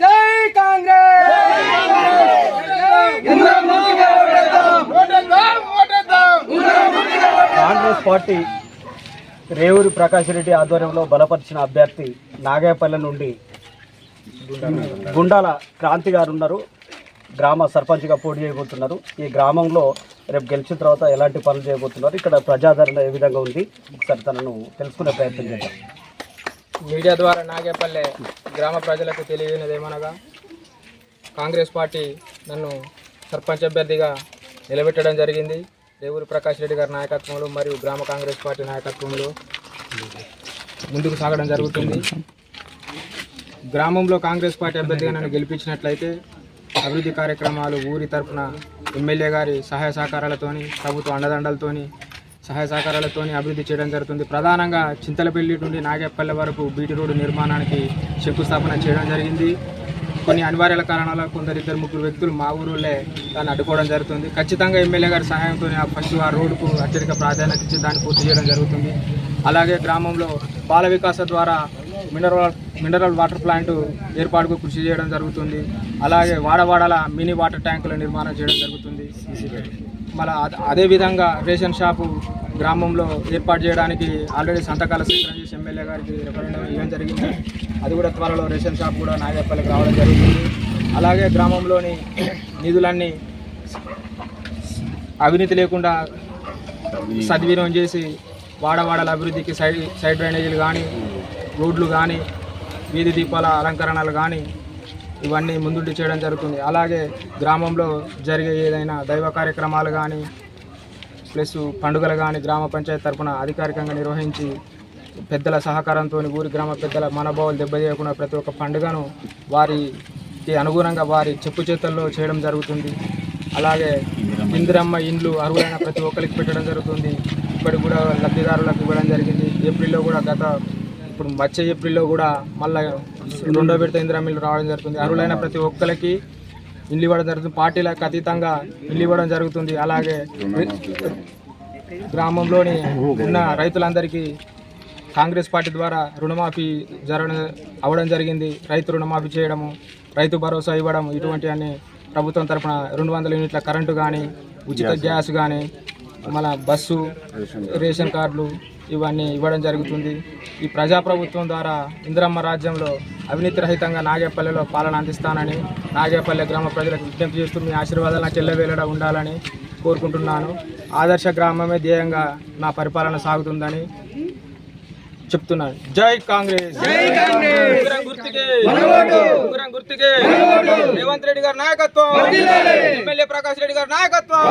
జై కాంగ్రెస్ కాంగ్రెస్ పార్టీ రేవూరి ప్రకాష్ రెడ్డి ఆధ్వర్యంలో బలపరిచిన అభ్యర్థి నాగేపల్లి నుండి గుండాల క్రాంతి గారు ఉన్నారు. గ్రామ సర్పంచ్గా పోటీ చేయబోతున్నారు. ఈ గ్రామంలో రేపు గెలిచిన తర్వాత ఎలాంటి పనులు చేయబోతున్నారు? ఇక్కడ ప్రజాదరణ ఏ విధంగా ఉంది? ఒకసారి తనను తెలుసుకునే ప్రయత్నం చేద్దాం. మీడియా ద్వారా నాగేపల్లె గ్రామ ప్రజలకు తెలియనిది ఏమనగా కాంగ్రెస్ పార్టీ నన్ను సర్పంచ్ అభ్యర్థిగా నిలబెట్టడం జరిగింది. రేవూరి ప్రకాష్ రెడ్డి గారి నాయకత్వంలో మరియు గ్రామ కాంగ్రెస్ పార్టీ నాయకత్వంలో ముందుకు సాగడం జరుగుతుంది. గ్రామంలో కాంగ్రెస్ పార్టీ అభ్యర్థిగా నన్ను గెలిపించినట్లయితే అభివృద్ధి కార్యక్రమాలు ఊరి తరపున ఎమ్మెల్యే గారి సహాయ సహకారాలతోని ప్రభుత్వ అండదండలతోని సహాయ సహకారాలతోని అభివృద్ధి చేయడం జరుగుతుంది. ప్రధానంగా చింతలపల్లి నుండి నాగేపల్లె వరకు బీటీ రోడ్డు నిర్మాణానికి శంకుస్థాపన చేయడం జరిగింది. కొన్ని అనివార్యాల కారణాల కొందరు ఇద్దరు ముగ్గురు వ్యక్తులు మా ఊరులే దాన్ని అడ్డుకోవడం జరుగుతుంది. ఖచ్చితంగా ఎమ్మెల్యే గారి సహాయంతో ఆ ఫస్ట్ ఆ రోడ్డుకు అత్యధిక ప్రాధాన్యత ఇచ్చి దాన్ని పూర్తి చేయడం జరుగుతుంది. అలాగే గ్రామంలో బాల వికాస ద్వారా మినరల్ మినరల్ వాటర్ ప్లాంట్ ఏర్పాటుకు కృషి చేయడం జరుగుతుంది. అలాగే వాడవాడల మినీ వాటర్ ట్యాంకుల నిర్మాణం చేయడం జరుగుతుంది. మళ్ళీ అదేవిధంగా రేషన్ షాపు గ్రామంలో ఏర్పాటు చేయడానికి ఆల్రెడీ సంతకాల స్వీకరణ చేసి ఎమ్మెల్యే గారికి రెఫరెండం ఇవ్వడం జరిగింది. అది కూడా త్వరలో రేషన్ షాప్ కూడా నాగేపల్లికి రావడం జరుగుతుంది. అలాగే గ్రామంలోని నిధులన్నీ అవినీతి లేకుండా సద్వినియోగం చేసి వాడవాడల అభివృద్ధికి సైడ్ సైడ్ డ్రైనేజీలు కానీ రోడ్లు కానీ వీధి దీపాల అలంకరణలు కానీ ఇవన్నీ ముందుండి చేయడం జరుగుతుంది. అలాగే గ్రామంలో జరిగే ఏదైనా దైవ కార్యక్రమాలు కానీ ప్లస్ పండుగలు కానీ గ్రామ పంచాయతీ తరఫున అధికారికంగా నిర్వహించి పెద్దల సహకారంతో ఊరి గ్రామ పెద్దల మనోభావాలు దెబ్బతీయకుండా ప్రతి ఒక్క పండుగను వారికి అనుగుణంగా వారి చెప్పు చేతుల్లో చేయడం జరుగుతుంది. అలాగే ఇందిరమ్మ ఇండ్లు అర్హులైన ప్రతి ఒక్కరికి పెట్టడం జరుగుతుంది. ఇప్పటికి కూడా లబ్ధిదారులకు ఇవ్వడం జరిగింది. ఏప్రిల్లో కూడా గత ఇప్పుడు వచ్చే ఏప్రిల్లో కూడా మళ్ళీ రెండో విడత ఇందిరమ్మ ఇల్లు రావడం జరుగుతుంది. అర్హులైన ప్రతి ఒక్కరికి ఇల్లు ఇవ్వడం జరుగుతుంది. పార్టీలకు అతీతంగా ఇల్లు ఇవ్వడం జరుగుతుంది. అలాగే గ్రామంలోని ఉన్న రైతులందరికీ కాంగ్రెస్ పార్టీ ద్వారా రుణమాఫీ జరగడం అవ్వడం జరిగింది. రైతు రుణమాఫీ చేయడము రైతు భరోసా ఇవ్వడం ఇటువంటి అన్ని ప్రభుత్వం తరఫున రెండు వందల యూనిట్ల కరెంటు కానీ ఉచిత గ్యాస్. కానీ మన బస్సు రేషన్ కార్డులు ఇవన్నీ ఇవ్వడం జరుగుతుంది. ఈ ప్రజాప్రభుత్వం ద్వారా ఇందిరమ్మ రాజ్యంలో అవినీతి రహితంగా నాగేపల్లెలో పాలన అందిస్తానని నాగేపల్లె గ్రామ ప్రజలకు విజ్ఞప్తి చేస్తూ మీ ఆశీర్వాదాలు నా చెల్లవేలడ ఉండాలని కోరుకుంటున్నాను. ఆదర్శ గ్రామమే ధ్యేయంగా నా పరిపాలన సాగుతుందని చెప్తున్నాను జై కాంగ్రెస్. జై కాంగ్రెస్. గుర్తుకే. రేవంత్ రెడ్డి గారి నాయకత్వం. ఎమ్మెల్యే ప్రకాష్ రెడ్డి గారి నాయకత్వం.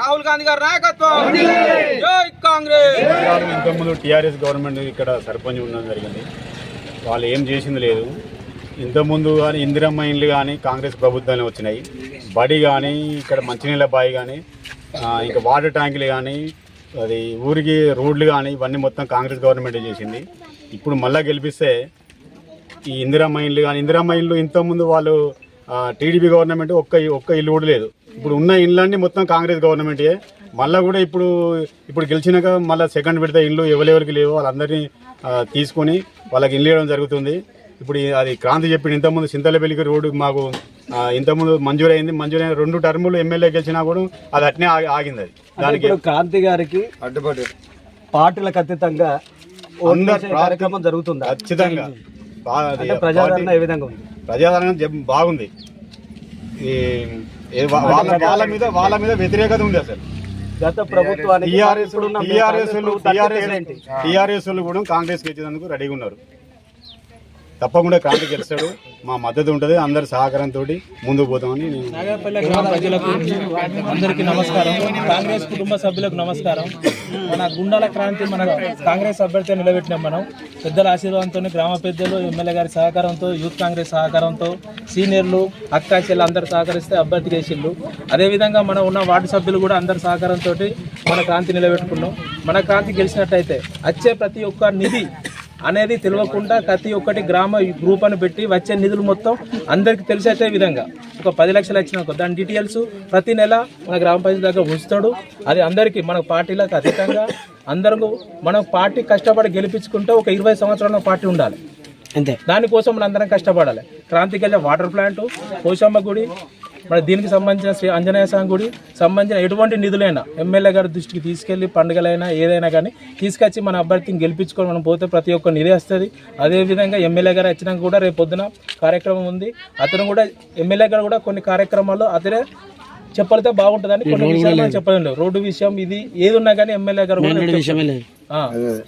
రాహుల్ గాంధీ గారి నాయకత్వం. జై కాంగ్రెస్. ఇంతకుముందు టీఆర్ఎస్ గవర్నమెంట్ ఇక్కడ సర్పంచ్ ఉండడం జరిగింది. వాళ్ళు ఏం చేసింది లేదు. ఇంతకుముందు కానీ ఇందిరమ్మ ఇండ్లు కానీ కాంగ్రెస్ ప్రభుత్వాన్ని వచ్చినాయి. బడి కానీ ఇక్కడ మంచినీళ్ళ బావి కానీ ఇంకా వాటర్ ట్యాంకులు కానీ అది ఊరికి రోడ్లు కానీ ఇవన్నీ మొత్తం కాంగ్రెస్ గవర్నమెంటే చేసింది. ఇప్పుడు మళ్ళీ గెలిపిస్తే ఈ ఇందిరమ్మ ఇల్లు కానీ ఇందిరమ్మ ఇల్లు ఇంతకుముందు వాళ్ళు టీడీపీ గవర్నమెంట్ ఒక్క ఒక్క ఇల్లు కూడా లేదు. ఇప్పుడు ఉన్న ఇళ్ళన్నీ మొత్తం కాంగ్రెస్ గవర్నమెంటే. మళ్ళీ కూడా ఇప్పుడు ఇప్పుడు గెలిచినాక మళ్ళీ సెకండ్ విడత ఇల్లు ఎవరెవరికి లేవో వాళ్ళందరినీ తీసుకొని వాళ్ళకి ఇల్లు ఇవ్వడం జరుగుతుంది. ఇప్పుడు అది క్రాంతి చెప్పింది ఇంతకుముందు చింతలపల్లికి రోడ్డు మాకు ఇంతకుముందు మంజూరైంది మంజూరైన రెండు టర్ములు ఎమ్మెల్యే గెలిచినా కూడా అది అట్నే ఆగి- ఆగింది అది దానికి క్రాంతి గారికి అడ్డుపడి పార్టీలకు అతీతంగా కార్యక్రమం జరుగుతుందా ఖచ్చితంగా ప్రజాదరణ ఏ విధంగా ఉంది ప్రజాదరణ బాగుంది వాళ్ళ వాళ్ళ మీద వాళ్ళ మీద వ్యతిరేకత ఉంది అసలు గత ప్రభుత్వానికి టీఆర్ఎస్ టీఆర్ఎస్ కూడా కాంగ్రెస్ గెలిచేందుకు రెడీగా ఉన్నారు తప్పకుండా క్రాంతి గెలుస్తాడు. మా మద్దతు ఉంటుంది. అందరి సహకారంతో ముందుకు పోతామని నేను ప్రజలకు అందరికీ నమస్కారం. కాంగ్రెస్ కుటుంబ సభ్యులకు నమస్కారం. మన గుండాల క్రాంతి మన కాంగ్రెస్ అభ్యర్థి నిలబెట్టినాం మనం. పెద్దల ఆశీర్వాదంతో గ్రామ పెద్దలు ఎమ్మెల్యే గారి సహకారంతో యూత్ కాంగ్రెస్ సహకారంతో సీనియర్లు అక్కా చెల్లి అందరు సహకరిస్తే అభ్యర్థి చేసిళ్ళు అదేవిధంగా మనం ఉన్న వార్డు సభ్యులు కూడా అందరి సహకారంతో మన క్రాంతి నిలబెట్టుకున్నాం. మన క్రాంతి గెలిచినట్టయితే వచ్చే ప్రతి ఒక్క నిధి అనేది తెలియకుండా ప్రతి ఒక్కటి గ్రామ గ్రూప్ అని పెట్టి వచ్చే నిధులు మొత్తం అందరికి తెలిసేటే విధంగా. ఒక పది లక్షలు వచ్చిన దాని డీటెయిల్స్ ప్రతి నెల మన గ్రామ పంచాయతీ దగ్గర ఉంచుతాడు. అది అందరికీ మన పార్టీలకు అతీతంగా అందరూ మనం పార్టీ కష్టపడి గెలిపించుకుంటే ఒక ఇరవై సంవత్సరాల పార్టీ ఉండాలి. అంతే. దానికోసం మనం అందరం కష్టపడాలి. క్రాంతికల్య వాటర్ ప్లాంట్ పోషమ్మ గుడి మన దీనికి సంబంధించిన శ్రీ ఆంజనేయ స్వామి గుడి సంబంధించిన ఎటువంటి నిధులైనా ఎమ్మెల్యే గారి దృష్టికి తీసుకెళ్ళి పండుగలైనా ఏదైనా కానీ తీసుకొచ్చి మన అభ్యర్థిని గెలిపించుకొని మనం పోతే ప్రతి ఒక్క నిధి వస్తుంది. అదేవిధంగా ఎమ్మెల్యే గారు వచ్చినాక కూడా రేపు పొద్దున కార్యక్రమం ఉంది. అతను కూడా ఎమ్మెల్యే గారు కూడా కొన్ని కార్యక్రమాల్లో అతనే చెప్పలితే బాగుంటుందని కొన్ని విషయాలు మనం చెప్పలేం. లేవు రోడ్డు విషయం ఇది ఏది ఉన్నా కానీ ఎమ్మెల్యే గారు కూడా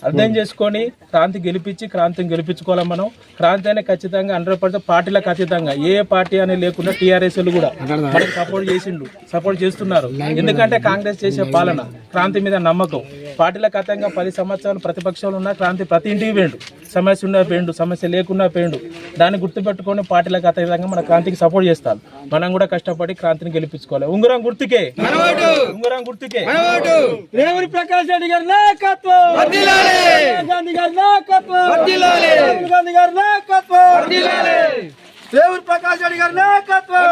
అర్థం చేసుకొని క్రాంతి గెలిపించి క్రాంతిని గెలిపించుకోవాలి మనం? క్రాంతి అనే ఖచ్చితంగా హండ్రెడ్ పర్సెంట్ పార్టీలకు అతీతంగా. ఏ పార్టీ అని లేకుండా టీఆర్ఎస్ కూడా మనకు సపోర్ట్ చేసిండు సపోర్ట్ చేస్తున్నారు. ఎందుకంటే కాంగ్రెస్ చేసే పాలన క్రాంతి మీద నమ్మకం. పార్టీలకు అతీతంగా పది సంవత్సరాలు ప్రతిపక్షంలో ఉన్న క్రాంతి ప్రతి ఇంటికి వేయండు సమస్య ఉన్న పేండు సమస్య లేకున్నా పేండు దాన్ని గుర్తుపెట్టుకొని పార్టీలకు అతీతంగా మన క్రాంతికి సపోర్ట్ చేస్తాం మనం కూడా కష్టపడి క్రాంతిని గెలిపించుకోవాలి. ఉంగరం గుర్తుకే. ఉంగరం గుర్తుకే. రేవూరి ప్రకాష్ రెడ్డి గారి నాయకత్వం. రేవూరి ప్రకాష్ రెడ్డి గారి నాయకత్వం.